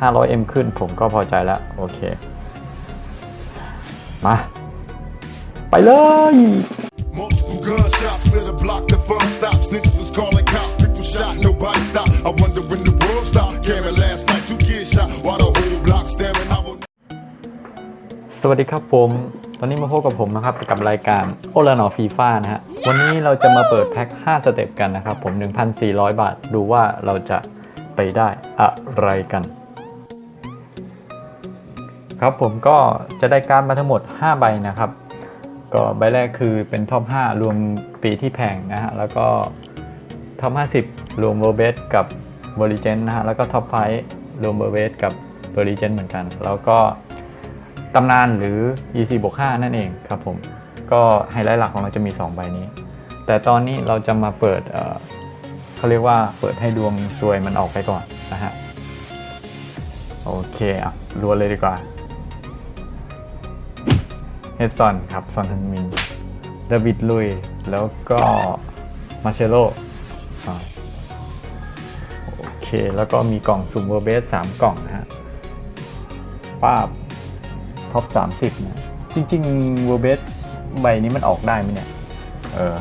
500M ขึ้นผมก็พอใจแล้ว โอเค มา ไปเลย Multiple gunshots, lit a block, the fun stops. Niggas was calling cops, people shot, nobody stopped. I wonder when the world stopped. Cameron last night, two kids shot, while the whole block staring. I will สวัสดีครับผม ตอนนี้มาพบกับผมนะครับ กับรายการโอลานอฟีฟ่านะฮะ วันนี้เราจะมาเปิดแพ็ค 5 สเต็ปกันนะครับ ผม 1,400 บาท ดูว่าเราจะไปได้อะไรกัน ครับผมก็จะได้การดมาทั้งหมด 5 ใบนะครับ ก็ใบแรกคือเป็นท็อป 5 รวมปีที่แพงนะฮะ แล้วก็ท็อป 50 รวมโรเบสกับบริเจนนะฮะ แล้วก็ท็อปไฟรวมโรเบสกับบริเจนเหมือนกัน แล้วก็ตำนานหรือ EC บวก5นั่นเองครับผม ก็ไฮไลท์หลักของเราจะมี 2 ใบนี้ แต่ตอนนี้เราจะมาเปิดเอ่อเขาเรียกว่าเปิดให้ดวงซวยมันออกไปก่อนนะฮะ โอเคอะรัวเลยดีกว่า เฮดซอนครับซอนทันมินเดวิดลุย แล้วก็มาเชโลโอเค แล้วก็มีกล่องซุมเวอร์เบส3กล่องนะฮะป้าบท็อป30นะ จริงๆเวอร์เบสใบนี้มันออกได้ไหมเนี่ย เออ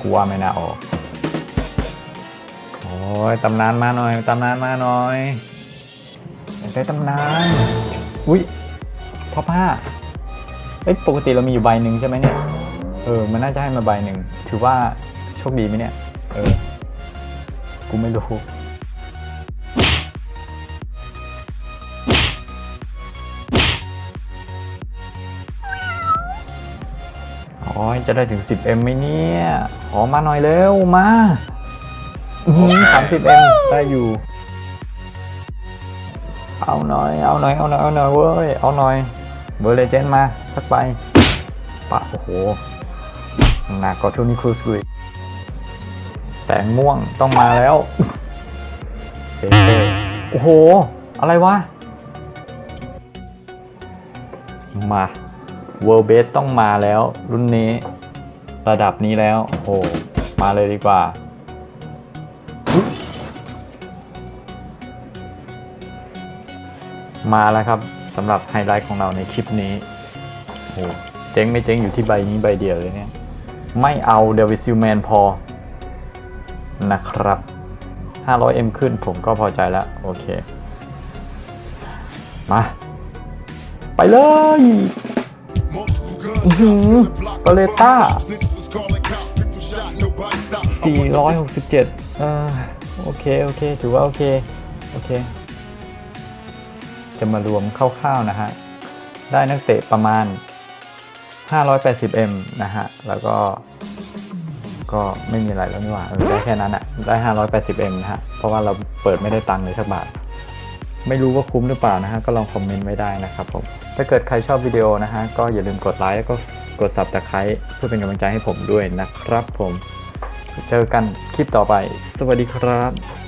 กูว่าไม่น่าออก โอ้ยตำนานมาหน่อย ตำนานมาหน่อยได้ตำนาน อุ้ย ท็อปห้าเอ้ยปกติเรามีอยู่ใบหนึ่งใช่ไหมเนี่ย เออ มันน่าจะให้มาใบหนึ่ง ถือว่าโชคดีไหมเนี่ย เออ กูไม่รู้โอ้ยจะได้ถึง 10M ไหมเนี่ย ขอมาหน่อยเร็ว มาสามสิบเอ็มได้อยู่ เอาหน่อย เอาหน่อย เอาหน่อย เอาหน่อยเว้ย เอาหน่อย เบอร์เลเจนด์มาสักใบปะโอ้โหหนักกว่าทูนี่ครูสกุยแสงม่วงต้องมาแล้วเฮ้ยโอ้โห อะไรวะ มา World Base ต้องมาแล้ว รุ่นนี้ ระดับนี้แล้ว โอ้โห มาเลยดีกว่ามาแล้วครับ สำหรับไฮไลท์ของเราในคลิปนี้โหเจ๊งไม่เจ๊งอยู่ที่ใบนี้ใบเดียวเลยเนี่ย ไม่เอาเดวิซิลแมนพอ นะครับ 500M ขึ้นผมก็พอใจแล้ว โอเค มา ไปเลย multiple gunshots, lit a block, the fun Paleta. stops. Niggas was calling cops, people shot, nobody stopped. I wonder 467 เออโอเค โอเค ถือว่าโอเค โอเค จะมารวมคร่าวๆนะฮะ ได้นักเตะประมาณ 580M นะฮะ แล้วก็ ก็ไม่มีอะไรแล้วนี่หว่าได้แค่นั้นอะได้ 580M นะฮะ เพราะว่าเราเปิดไม่ได้ตังค์เลยสักบาท ไม่รู้ว่าคุ้มหรือเปล่านะฮะ ก็ลองคอมเมนต์ไว้ได้นะครับผม ถ้าเกิดใครชอบวิดีโอนะฮะ ก็อย่าลืมกดไลค์แล้วก็กด subscribe เพื่อเป็นกำลังใจให้ผมด้วยนะครับผม เจอกันคลิปต่อไป สวัสดีครับ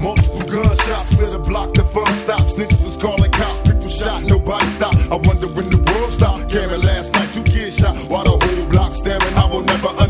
Multiple gunshots, split a block, the fun stops. Niggas was calling cops, people shot, nobody stopped. I wonder when the world stopped. Cameron last night, two kids shot, while the whole block staring. I will never understand